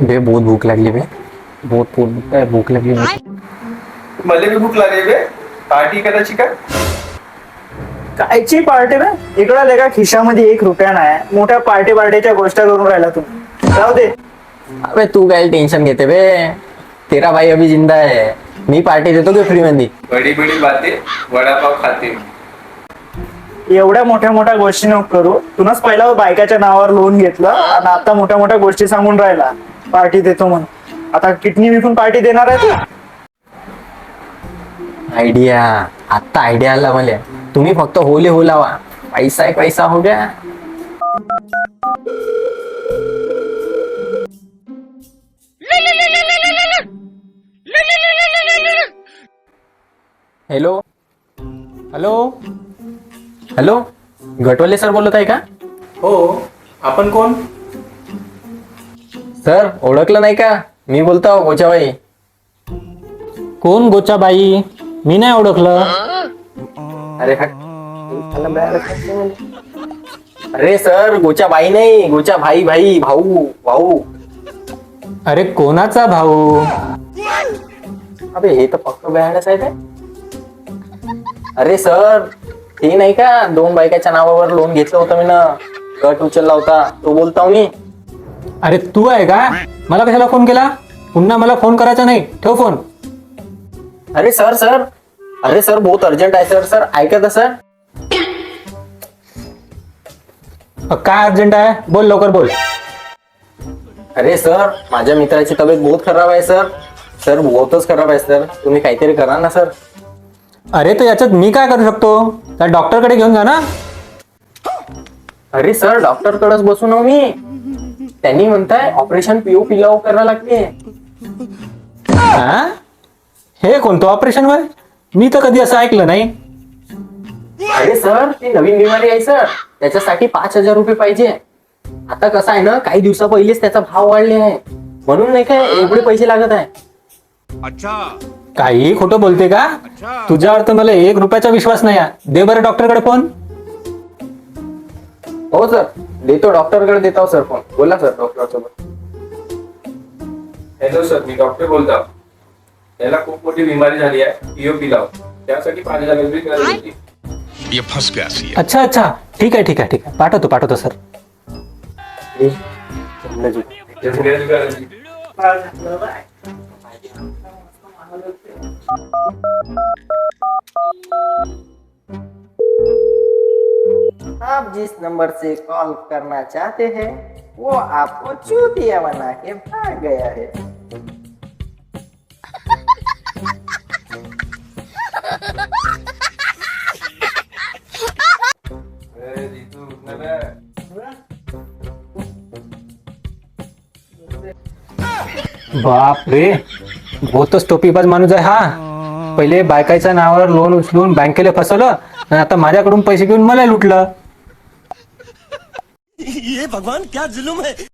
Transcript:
बे बहुत भूक लागली बे बहुत पोट दुखतंय, भूक लागली बे. मला बी भूक लागली बे पार्टी करायची का कायची पार्टी ना इकडं खिशामध्ये एक रुपया नाही मोठ्या पार्टी पार्टीच्या गोष्टी करून राहिला तू. जाऊ दे. अबे तू काय टेन्शन घेते बे तेरा भाई अभी ज़िंदा है मी पार्टी देतो की फ्री मध्ये बडी बडी बाते वडापाव खाते. एवढ्या मोठ्या मोठ्या गोष्टी नको करू. तुनच पहिला बायकाच्या नावावर लोन घेतलं आणि आता मोठ्या मोठ्या गोष्टी सांगून राहिला. पार्टी देतो म्हणून. आता किडनी विकून पार्टी देणार आहे आयडिया. आता आयडिया आला मला. तुम्ही फक्त होले हो लावा. पैसा आहे पैसा हो गया. हॅलो हॅलो हॅलो गटवाले सर बोलत आहे का? हो आपण कोण? सर ओळखलं नाही का? मी बोलतो गोचाबाई कोण गोचाबाई मी नाही ओळखलं. अरे हट अरे सर गोचा बाई नाही गोचा भाई भाई भाऊ भाऊ. अरे कोणाचा भाऊ? अबे हे तर फक्त बयानच आहे. अरे सर ते नाही का? दोन बायकाच्या नावावर लोन घेतलं होतं मी ना. गट उचलला होता. तो बोलतो मी. अरे तू आहे का? मला कशाला फोन केला? पुन्हा मला फोन करायचा नाही. ठेव फोन अरे सर सर. अरे सर बहुत अर्जंट आहे सर सर. ऐका तर सर. अ, काय अर्जंट आहे? बोल लवकर बोल. अरे सर माझ्या मित्राची तब्येत बहुत खराब आहे सर. सर बहुतच खराब आहे सर. तुम्ही काहीतरी करा ना सर. अरे तर याच्यात मी काय करू शकतो? त्या डॉक्टरकडे घेऊन जा ना. अरे सर डॉक्टर कडेच बसू ना मी. त्यांनी म्हणताय ऑपरेशन पीओ पिलाव करायला लागते. हा? हे कोणतं ऑपरेशन वय मी तर कधी असं ऐकलं नाही. अरे सर ती नवीन बिमारी आहे सर. त्याच्यासाठी पाच हजार रुपये पाहिजे. आता कसं आहे ना काही दिवसा पहिलेच त्याचा भाव वाढले आहे. म्हणून नाही काय एवढे पैसे लागत आहे. काही खोटं बोलते का? तुझ्यावर तर मला एक रुपयाचा विश्वास नाही आहे. दे बरं डॉक्टरकडे फोन हो सर. देतो. डॉक्टरकडे देतो सर फोन बोला सर डॉक्टर सोबत हॅलो सर मी डॉक्टर बोलतो. याला खूप मोठी बिमारी झाली आहे. पीओ लाव त्यासाठी पाच हजार रुपये गरज होती. अच्छा अच्छा. ठीक आहे ठीक आहे ठीक आहे. पाठवतो पाठवतो सर. जी. आप जिस नंबर से कॉल करना चाहते हैं वो आपको चूतिया बना के भाग गया है. बाप रे बहुतच टोपीबाज माणूस आहे हा. पहिले बायकाच्या नावावर लोन उचलून बँकेला फसवलं आणि आता माझ्याकडून पैसे घेऊन मला लुटलं.